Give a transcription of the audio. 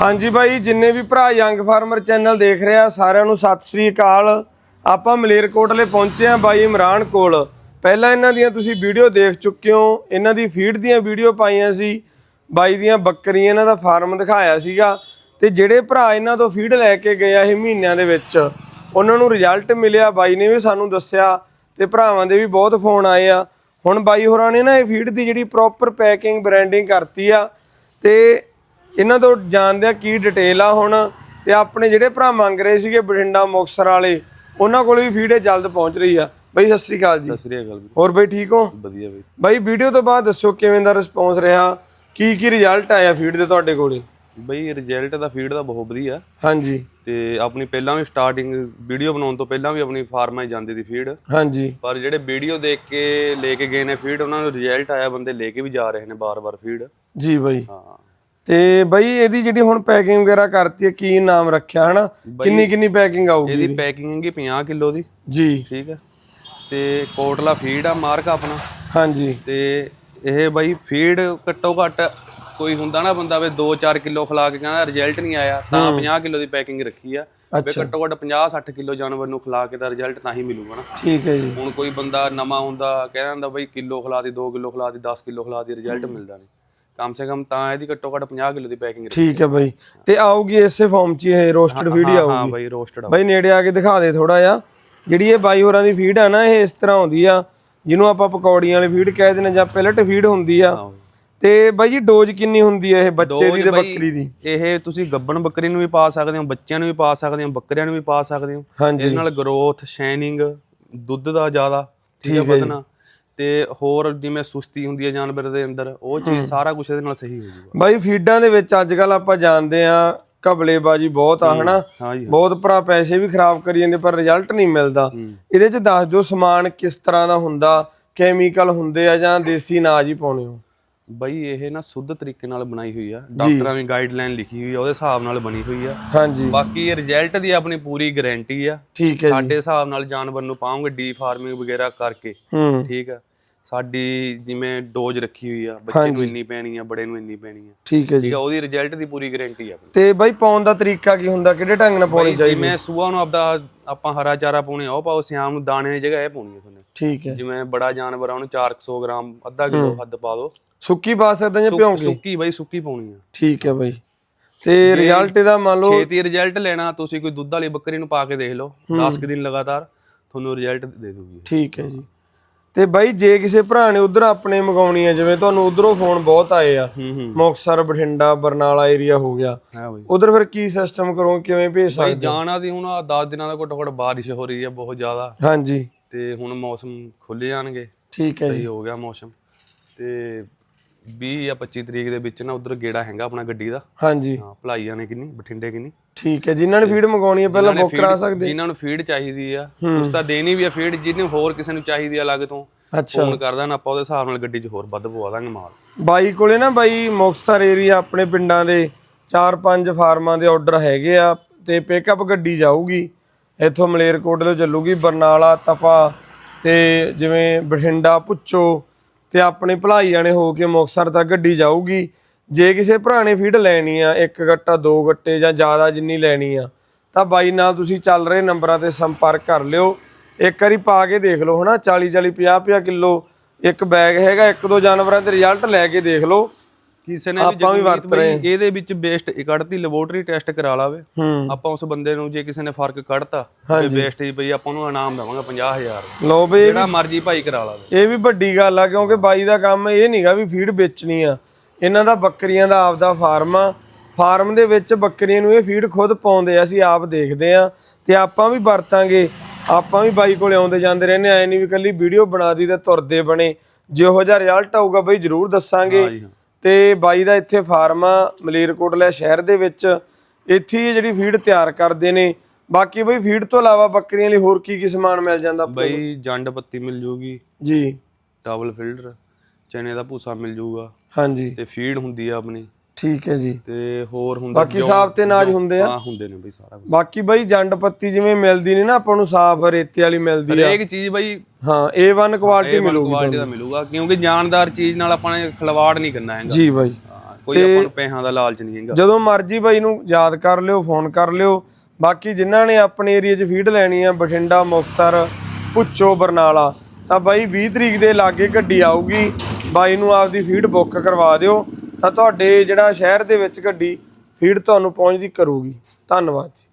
ਹਾਂਜੀ ਬਾਈ, ਜਿੰਨੇ ਵੀ ਭਰਾ ਯੰਗ ਫਾਰਮਰ ਚੈਨਲ ਦੇਖ ਰਿਹਾ ਸਾਰਿਆਂ ਨੂੰ ਸਤਿ ਸ੍ਰੀ ਅਕਾਲ। ਆਪਾਂ ਮਲੇਰਕੋਟਲੇ ਪਹੁੰਚੇ ਆ ਬਾਈ ਇਮਰਾਨ ਕੋਲ। ਪਹਿਲਾਂ ਇਹਨਾਂ ਦੀਆਂ ਤੁਸੀਂ ਵੀਡੀਓ ਦੇਖ ਚੁੱਕੇ ਹੋ। ਇਹਨਾਂ ਦੀ ਫੀਡ ਦੀਆਂ ਵੀਡੀਓ ਪਾਈਆਂ ਸੀ। ਬਾਈ ਦੀਆਂ ਬੱਕਰੀਆਂ ਇਹਨਾਂ ਦਾ ਫਾਰਮ ਦਿਖਾਇਆ ਸੀਗਾ। ਤੇ ਜਿਹੜੇ ਭਰਾ ਇਹਨਾਂ ਤੋਂ ਫੀਡ ਲੈ ਕੇ ਗਏ ਆ ਇਹ ਮਹੀਨਿਆਂ ਦੇ ਵਿੱਚ, ਉਹਨਾਂ ਨੂੰ ਰਿਜ਼ਲਟ ਮਿਲਿਆ। ਬਾਈ ਨੇ ਵੀ ਸਾਨੂੰ ਦੱਸਿਆ ਤੇ ਭਰਾਵਾਂ ਦੇ ਵੀ ਬਹੁਤ ਫੋਨ ਆਏ ਆ। ਹੁਣ ਬਾਈ ਹੋਰਾਂ ਨੇ ਨਾ ਇਹ ਫੀਡ ਦੀ ਜਿਹੜੀ ਪ੍ਰੋਪਰ ਪੈਕਿੰਗ ਬ੍ਰਾਂਡਿੰਗ ਕਰਤੀ ਆ। ਤੇ ਇਹਨਾਂ ਤੋਂ ਜਾਣਦੇ ਆ ਕੀ ਡਿਟੇਲ ਆ ਹੁਣ ਤੇ ਆਪਣੇ ਜਿਹੜੇ ਭਰਾ ਮੰਗ ਰਹੇ ਸੀਗੇ ਬਠਿੰਡਾ ਮੁਕਤਸਰ ਵਾਲੇ ਉਹਨਾਂ ਕੋਲ ਵੀ ਫੀਡ ਜਲਦ ਪਹੁੰਚ ਰਹੀ ਆ। ਬਈ ਸਤਿ ਸ੍ਰੀ ਅਕਾਲ ਜੀ। ਸਤਿ ਸ੍ਰੀ ਅਕਾਲ ਹੋਰ ਬਈ ਠੀਕ ਹੋ? ਵਧੀਆ ਬਈ। ਬਾਈ ਵੀਡੀਓ ਤੋਂ ਬਾਅਦ ਦੱਸੋ ਕਿਵੇਂ ਦਾ ਰਿਸਪੌਂਸ ਰਿਹਾ? ਕੀ ਕੀ ਰਿਜ਼ਲਟ ਆਇਆ ਫੀਡ ਦੇ ਤੁਹਾਡੇ ਕੋਲੇ? ਬਈ ਰਿਜ਼ਲਟ ਦਾ ਫੀਡ ਦਾ ਬਹੁਤ ਵਧੀਆ। ਹਾਂਜੀ। ਤੇ ਆਪਣੀ ਪਹਿਲਾਂ ਵੀ ਸਟਾਰਟਿੰਗ ਵੀਡੀਓ ਬਣਾਉਣ ਤੋਂ ਪਹਿਲਾਂ ਵੀ ਆਪਣੀ ਫਾਰਮਾਂ 'ਚ ਜਾਂਦੀ ਦੀ ਫੀਡ ਹਾਂਜੀ। ਪਰ ਜਿਹੜੇ ਵੀਡੀਓ ਦੇਖ ਕੇ ਲੈ ਕੇ ਗਏ ਨੇ ਫੀਡ ਉਹਨਾਂ ਨੂੰ ਰਿਜ਼ਲਟ ਆਇਆ ਬੰਦੇ ਲੈ ਕੇ ਵੀ ਜਾ ਰਹੇ ਨੇ ਬਾਰ-ਬਾਰ ਫੀਡ ਜੀ ਬਾਈ। ਹਾਂ। ਤੇ ਬਾਈ ਇਹਦੀ ਜਿਹੜੀ ਹੁਣ ਪੈਕਿੰਗ ਵਗੈਰਾ ਕਰਤੀ ਹੈ ਕੀ ਨਾਮ ਰੱਖਿਆ ਹਨਾ? ਕਿੰਨੀ ਕਿੰਨੀ ਪੈਕਿੰਗ ਆਊਗੀ ਇਹਦੀ ਪੈਕਿੰਗ ਹੈਗੀ 50 ਕਿਲੋ ਦੀ। ਜੀ। ਠੀਕ ਹੈ। ਤੇ ਕੋਟਲਾ ਫੀਡ ਆ ਮਾਰਕ ਆਪਣਾ। ਹਾਂਜੀ। ਤੇ ਇਹ ਬਾਈ ਫੀਡ ਘੱਟੋ ਘੱਟ ਕੋਈ ਹੁੰਦਾ ਨਾ ਬੰਦਾ ਵੇ 2-4 ਕਿਲੋ ਖਿਲਾ ਕੇ ਕਹਿੰਦਾ ਰਿਜ਼ਲਟ ਨਹੀਂ ਆਇਆ ਤਾਂ 50 ਕਿਲੋ ਦੀ ਪੈਕਿੰਗ ਰੱਖੀ ਆ। ਵੇ ਘੱਟੋ ਘੱਟ 50-60 ਕਿਲੋ ਜਾਨਵਰ ਨੂੰ ਖਿਲਾ ਕੇ ਤਾਂ ਰਿਜ਼ਲਟ ਤਾਂ ਹੀ ਮਿਲੂਗਾ ਨਾ। ਠੀਕ ਹੈ ਜੀ। ਹੁਣ ਕੋਈ ਬੰਦਾ ਨਵਾਂ ਹੁੰਦਾ ਕਹਿ ਦਿੰਦਾ ਬਈ ਕਿਲੋ ਖਿਲਾਤੀ 2 ਕਿਲੋ ਖਿਲਾਤੀ 10 ਕਿਲੋ ਖਿਲਾਤੀ ਰਿਜ਼ਲਟ ਮਿਲਦਾ ਨਹੀਂ। ਕਮ ਸੇ ਕਮ ਤਾਂ ਇਹਦੀ ਘੱਟੋ ਘੱਟ 50 ਕਿਲੋ ਦੀ ਪੈਕਿੰਗ ਠੀਕ ਹੈ ਬਾਈ। ਤੇ ਆਊਗੀ ਇਸੇ ਫਾਰਮ 'ਚ ਹੀ ਇਹ ਰੋਸਟਡ ਫੀਡ ਹੀ ਹਾਂ ਆਊਗੀ। ਬਾਈ ਰੋਸਟਡ ਬਾਈ ਨੇੜੇ ਆ ਕੇ ਦਿਖਾ ਦੇ ਥੋੜਾ ਜਿਹਾ। ਜਿਹੜੀ ਇਹ ਬਾਈ ਹੋਰਾਂ ਦੀ ਫੀਡ ਆ ਨਾ ਇਹ ਇਸ ਤਰ੍ਹਾਂ ਆਉਂਦੀ ਆ। ਜਿਹਨੂੰ ਆਪਾਂ ਪਕੌੜੀਆਂ ਵਾਲੀ ਫੀਡ ਕਹਿ ਦਿੰਦੇ ਜਾਂ ਪਿਲਟ ਫੀਡ ਹੁੰਦੀ ਆ। ਤੇ ਬਾਈ ਜੀ ਡੋਜ਼ ਕਿੰਨੀ ਹੁੰਦੀ ਆ ਇਹ ਬੱਚੇ ਦੀ ਤੇ ਬੱਕਰੀ ਦੀ? ਇਹ ਤੁਸੀਂ ਗੱਬਣ ਬੱਕਰੀ ਨੂੰ ਵੀ ਪਾ ਸਕਦੇ ਹੋ ਬੱਚਿਆਂ ਨੂੰ ਵੀ ਪਾ ਸਕਦੇ ਹੋ ਬੱਕਰੀਆਂ ਨੂੰ ਵੀ ਪਾ ਸਕਦੇ ਹੋ। ਇਹਦੇ ਨਾਲ ਗਰੋਥ ਸ਼ਾਈਨਿੰਗ ਦੁੱਧ ਦਾ ਜ਼ਿਆਦਾ। ਠੀਕ ਹੈ ਵਧਣਾ। ਤੇ ਹੋਰ ਜਿਵੇਂ ਸੁਸਤੀ ਹੁੰਦੀ ਹੈ ਜਾਨਵਰ ਦੇ ਅੰਦਰ ਉਹ ਚੀਜ਼ ਸਾਰਾ ਕੁਝ ਇਹਦੇ ਨਾਲ ਸਹੀ ਹੋ ਜਾਊਗਾ। ਬਾਈ ਫੀਡਾਂ ਦੇ ਵਿੱਚ ਅੱਜ ਕੱਲ ਆਪਾਂ ਜਾਣਦੇ ਆ ਘਬਲੇਬਾਜੀ ਬਹੁਤ ਆ ਹਨਾ? ਬਹੁਤ ਭਰਾ ਪੈਸੇ ਵੀ ਖਰਾਬ ਕਰੀ ਜਾਂਦੇ ਪਰ ਰਿਜ਼ਲਟ ਨਹੀਂ ਮਿਲਦਾ। ਇਹਦੇ 'ਚ ਦੱਸ ਦਿਓ ਸਮਾਨ ਕਿਸ ਤਰ੍ਹਾਂ ਦਾ ਹੁੰਦਾ ਕੈਮੀਕਲ ਹੁੰਦੇ ਆ ਜਾਂ ਦੇਸੀ ਅਨਾਜ ਹੀ ਪਾਉਣੇ ਹੋ? ਬਈ ਇਹ ਨਾ ਸੁੱਧ ਤਰੀਕੇ ਨਾਲ ਬਣਾਈ ਹੋਈ ਆ। ਡਾਕਟਰਾਂ ਦੀ ਗਾਈਡਲਾਈਨ ਲਿਖੀ ਹੋਈ ਆ ਉਹਦੇ ਹਿਸਾਬ ਨਾਲ ਬਣੀ ਹੋਈ ਆ। ਹਾਂਜੀ। ਬਾਕੀ ਇਹ ਰਿਜ਼ਲਟ ਦੀ ਆਪਣੀ ਪੂਰੀ ਗਾਰੰਟੀ ਆ। ਠੀਕ ਹੈ ਜੀ। ਸਾਡੇ ਹਿਸਾਬ ਨਾਲ ਜਾਨਵਰ ਨੂੰ ਪਾਉਂਗੇ ਡੀ ਫਾਰਮਿੰਗ ਵਗੈਰਾ ਕਰਕੇ। ਠੀਕ ਆ। ਸਾਡੀ ਜਿਵੇਂ ਡੋਜ਼ ਰੱਖੀ ਹੋਈ ਆ ਬੱਚੇ ਨੂੰ ਇੰਨੀ ਪੈਣੀ ਆ ਬੜੇ ਨੂੰ ਇੰਨੀ ਪੈਣੀ ਆ। ਠੀਕ ਹੈ ਜੀ। ਠੀਕ ਆ ਉਹਦੀ ਰਿਜ਼ਲਟ ਦੀ ਪੂਰੀ ਗਾਰੰਟੀ ਆ ਤੇ ਬਾਈ ਪਾਉਣ ਦਾ ਤਰੀਕਾ ਕੀ ਹੁੰਦਾ? ਕਿਹੜੇ ਢੰਗ ਨਾਲ ਪਾਉਣੀ ਚਾਹੀਦੀ ਜਿਵੇਂ ਸੂਆ ਨੂੰ ਆਪਦਾ ਆਪਾਂ ਹਰਾ ਚਾਰਾ ਪਾਉਣੇ ਆ ਉਹ ਪਾਓ ਸਿਆਮ ਨੂੰ ਦਾਣੇ ਦੀ ਜਗ੍ਹਾ ਇਹ ਪਾਉਣੀ ਆ ਤੁਹਾਨੂੰ। ਠੀਕ ਹੈ। ਜਿਵੇਂ ਬੜਾ ਜਾਨਵਰ ਆ ਉਹਨੂੰ 400 ਗ੍ਰਾਮ ਅੱਧਾ ਕਿਲੋ ਹੱਦ ਪਾ ਦਿਓ ਸੁੱਕੀ ਪਾ ਸਕਦੇ ਜਾਂ ਭਿਉਂ ਕੇ ਸੁੱਕੀ ਬਾਈ ਸੁੱਕੀ ਪਾਉਣੀ ਆ। ਠੀਕ ਹੈ ਬਾਈ। ਤੇ ਰਿਜ਼ਲਟ ਇਹਦਾ ਮੰਨ ਲਓ ਛੇਤੀ ਰਿਜ਼ਲਟ ਲੈਣਾ ਤੁਸੀਂ ਕੋਈ ਦੁੱਧ ਵਾਲੀ ਬੱਕਰੀ ਨੂੰ ਪਾ ਕੇ ਦੇਖ ਲਓ 10 ਕੁ ਦਿਨ ਲਗਾਤਾਰ ਤੁਹਾਨੂੰ ਰਿਜ਼ਲਟ ਦੇ ਦੂਗੀ। ਠੀਕ ਹੈ ਜੀ। ਤੇ ਬਾਈ ਜੇ ਕਿਸੇ ਭਰਾ ਨੇ ਉਧਰ ਆਪਣੇ ਮੰਗਾਉਣੀ ਹੈ ਜਿਵੇਂ ਤੁਹਾਨੂੰ ਉਧਰੋਂ ਫੋਨ ਬਹੁਤ ਆਏ ਆ ਹੂੰ ਹੂੰ। ਮੁਕਤਸਰ ਬਠਿੰਡਾ ਬਰਨਾਲਾ ਏਰੀਆ ਹੋ ਗਿਆ। ਹਾਂ ਬਾਈ। ਉਧਰ ਫਿਰ ਕੀ ਸਿਸਟਮ ਕਰੋ ਕਿਵੇਂ ਭੇਜ ਬਾਈ ਸਕਦੇ ਜਾਣਾ ਦੀ ਹੁਣ 10 ਦਿਨਾਂ ਦਾ ਘੱਟੋ ਘੱਟ ਬਾਰਿਸ਼ ਹੋ ਰਹੀ ਆ ਬਹੁਤ ਜ਼ਿਆਦਾ। ਹਾਂਜੀ। ਤੇ ਹੁਣ ਮੌਸਮ ਖੁੱਲ ਜਾਣਗੇ ਠੀਕ ਹੈ ਜੀ। ਸਹੀ ਹੋ ਗਿਆ ਮੌਸਮ। ਤੇ 20 ਜਾਂ 25 ਤਰੀਕ ਦੇ ਵਿੱਚ ਨਾ ਉਧਰ ਗੇੜਾ ਹੈਗਾ ਆਪਣਾ ਗੱਡੀ ਦਾ। ਹਾਂਜੀ। ਹਾਂ ਭਲਾਈਆਂ ਨੇ ਕਿੰਨੀ ਬਠਿੰਡੇ ਕਿੰਨੀ। ਠੀਕ ਹੈ ਜਿਨ੍ਹਾਂ ਨੇ ਫੀਡ ਮੰਗਾਉਣੀ ਹੈ ਪਹਿਲਾਂ ਬੁੱਕ ਕਰਾ ਸਕਦੇ। ਜਿਨ੍ਹਾਂ ਨੂੰ ਫੀਡ ਚਾਹੀਦੀ ਆ ਉਸ ਤਾਂ ਦੇਣੀ ਵੀ ਆ ਫੀਡ ਜਿਹਨੂੰ ਹੋਰ ਕਿਸੇ ਨੂੰ ਚਾਹੀਦੀ ਆ ਅਲੱਗ ਤੋਂ ਅੱਛਾ। ਫੋਨ ਕਰਦਾ ਨਾ ਆਪਾਂ ਉਹਦੇ ਹਿਸਾਬ ਨਾਲ ਗੱਡੀ 'ਚ ਹੋਰ ਵੱਧ ਪਵਾ ਦਾਂਗੇ ਮਾਲ। ਬਾਈ ਕੋਲੇ ਨਾ ਬਾਈ ਮੁਕਤਸਰ ਏਰੀਆ ਆਪਣੇ ਪਿੰਡਾਂ ਦੇ 4-5 ਫਾਰਮਾਂ ਦੇ ਆਰਡਰ ਹੈਗੇ ਆ ਤੇ ਪਿਕਅਪ ਗੱਡੀ ਜਾਊਗੀ। ਇੱਥੋਂ ਮਲੇਰਕੋਟਲੇ ਤੋਂ ਚੱਲੂਗੀ, ਬਰਨਾਲਾ, ਤਪਾ ਤੇ ਜਿਵੇਂ ਬਠਿੰਡਾ ਪੁੱਚੋ ਤੇ ਆਪਣੇ ਭਲਾਈ ਜਾਣੇ ਹੋ ਕੇ ਮੁਕਤਸਰ ਤੱਕ ਗੱਡੀ ਜਾਊਗੀ। ਜੇ ਕਿਸੇ ਭਰਾ ਨੇ ਫੀਡ ਲੈਣੀ ਆ, ਇੱਕ ਗੱਟਾ, ਦੋ ਗੱਟੇ ਜਾਂ ਜ਼ਿਆਦਾ ਜਿੰਨੀ ਲੈਣੀ ਆ, ਤਾਂ ਬਾਈ ਨਾਲ ਤੁਸੀਂ ਚੱਲ ਰਹੇ ਨੰਬਰਾਂ ਤੇ ਸੰਪਰਕ ਕਰ ਲਿਓ। ਇੱਕ ਵਾਰੀ ਪਾ ਕੇ ਦੇਖ ਲਓ ਹਨਾ 40 40 50 50 ਕਿਲੋ ਇੱਕ ਬੈਗ ਹੈਗਾ, ਇੱਕ ਦੋ ਜਾਨਵਰਾਂ ਦੇ ਰਿਜ਼ਲਟ ਲੈ ਕੇ ਦੇਖ ਲਓ। ਕਿਸੇ ਨੇ ਵੀ ਆਪਾਂ ਵੀ ਜਗਮੀਤ ਵਰਤ ਰਹੇ ਬਈ ਇਹਦੇ ਵਿੱਚ ਬੇਸਟ ਕੱਢਤੀ ਲੈਬੋਰਟਰੀ ਟੈਸਟ ਕਰਾ ਲਾਵੇ। ਆਪਾਂ ਉਸ ਬੰਦੇ ਨੂੰ ਜੇ ਕਿਸੇ ਨੇ ਫ਼ਰਕ ਕੱਢਤਾ ਤੇ ਬੇਸਟ ਹੀ ਬਈ ਆਪਾਂ ਨੂੰ ਇਨਾਮ ਦੇਵਾਂਗੇ 50000 ਲਓ ਬਈ ਜਿਹੜਾ ਮਰਜ਼ੀ ਭਾਈ ਕਰਾ ਲਾਵੇ ਇਹ ਵੀ ਵੱਡੀ ਗੱਲ ਆ ਕਿਉਂਕਿ ਬਾਈ ਦਾ ਕੰਮ ਇਹ ਨਹੀਂਗਾ ਵੀ ਫੀਡ ਵੇਚਣੀ ਆ। ਇਹਨਾਂ ਦਾ ਬੱਕਰੀਆਂ ਦਾ ਆਪਦਾ ਫਾਰਮ ਆ। ਫਾਰਮ ਦੇ ਵਿੱਚ ਬੱਕਰੀਆਂ ਨੂੰ ਇਹ ਫੀਡ ਖੁਦ ਪਾਉਂਦੇ ਆ ਅਸੀਂ ਆਪ ਦੇਖਦੇ ਆ। ਤੇ ਆਪਾਂ ਵੀ ਵਰਤਾਂਗੇ। ਆਪਾਂ ਵੀ ਬਾਈ ਕੋਲੇ ਆਉਂਦੇ ਜਾਂਦੇ ਰਹਿੰਦੇ ਐ ਨਹੀਂ ਵੀ ਕੱਲੀ ਵੀਡੀਓ ਬਣਾ ਦੀ ਤੇ ਤੁਰਦੇ ਬਣੇ। ਜਿਹੋ ਜਿਹਾ ਰਿਜ਼ਲਟ ਆਊਗਾ ਬਈ ਜਰੂਰ ਦੱਸਾਂਗੇ। ਤੇ ਬਾਈ ਦਾ ਇੱਥੇ ਫਾਰਮ ਆ ਮਲੇਰਕੋਟਲਾ ਸ਼ਹਿਰ ਦੇ ਵਿੱਚ। ਇੱਥੇ ਜਿਹੜੀ ਫੀਡ ਤਿਆਰ ਕਰਦੇ ਨੇ। ਬਾਕੀ ਬਈ ਫੀਡ ਤੋਂ ਇਲਾਵਾ ਬੱਕਰੀਆਂ ਲਈ ਹੋਰ ਕੀ ਕੀ ਸਮਾਨ ਮਿਲ ਜਾਂਦਾ ਬਈ ਜੰਡ ਪੱਤੀ ਮਿਲ ਜੂਗੀ। ਜੀ। ਡਬਲ ਫਿਲਟਰ ਚਨੇ ਦਾ ਭੂਸਾ ਮਿਲ ਜੂਗਾ। ਹਾਂਜੀ। ਤੇ ਫੀਡ ਹੁੰਦੀ ਆ ਆਪਣੀ। ਠੀਕ ਹੈ ਜੀ। ਤੇ ਹੋਰ ਹੁੰਦੇ ਬਾਕੀ ਸਾਫ਼ ਤੇ ਨਾਜ਼ ਹੁੰਦੇ ਆ? ਹਾਂ ਹੁੰਦੇ ਨੇ ਬਈ ਸਾਰਾ ਕੁਝ ਬਾਕੀ ਬਈ ਜੰਡ ਪੱਤੀ ਜਿਵੇਂ ਮਿਲਦੀ ਨਹੀਂ ਨਾ ਆਪਾਂ ਨੂੰ ਸਾਫ਼ ਰੇਤੇ ਵਾਲੀ ਮਿਲਦੀ ਆ। ਹਰੇਕ ਚੀਜ਼ ਬਈ ਹਾਂ A1 ਕੁਆਲਿਟੀ ਮਿਲੂਗੀ ਕੁਆਲਿਟੀ ਦਾ ਮਿਲੂਗਾ ਕਿਉਂਕਿ ਜਾਨਦਾਰ ਚੀਜ਼ ਨਾਲ ਆਪਾਂ ਨੇ ਖਿਲਵਾੜ ਨਹੀਂ ਕਰਨਾ ਹੈਗਾ। ਜੀ ਬਾਈ। ਕੋਈ ਆਪਾਂ ਨੂੰ ਪੈਸਿਆਂ ਦਾ ਲਾਲਚ ਨਹੀਂ ਹੈਗਾ। ਜਦੋਂ ਮਰਜ਼ੀ ਬਾਈ ਨੂੰ ਯਾਦ ਕਰ ਲਿਓ ਫੋਨ ਕਰ ਲਿਓ। ਬਾਕੀ ਜਿਨ੍ਹਾਂ ਨੇ ਆਪਣੇ ਏਰੀਆ 'ਚ ਫੀਡ ਲੈਣੀ ਆ ਬਠਿੰਡਾ ਮੁਕਤਸਰ ਪੁੱਛੋ ਬਰਨਾਲਾ ਤਾਂ ਬਾਈ 20 ਤਰੀਕ ਦੇ ਲਾਗੇ ਗੱਡੀ ਆਊਗੀ। ਬਾਈ ਨੂੰ ਆਪਦੀ ਫੀਡ ਬੁੱਕ ਕਰਵਾ ਦਿਓ। ਤਾਂ ਤੁਹਾਡੇ ਜਿਹੜਾ ਸ਼ਹਿਰ ਦੇ ਵਿੱਚ ਗੱਡੀ ਫੀਡ ਤੁਹਾਨੂੰ ਪਹੁੰਚਦੀ ਕਰੂਗੀ। ਧੰਨਵਾਦ ਜੀ।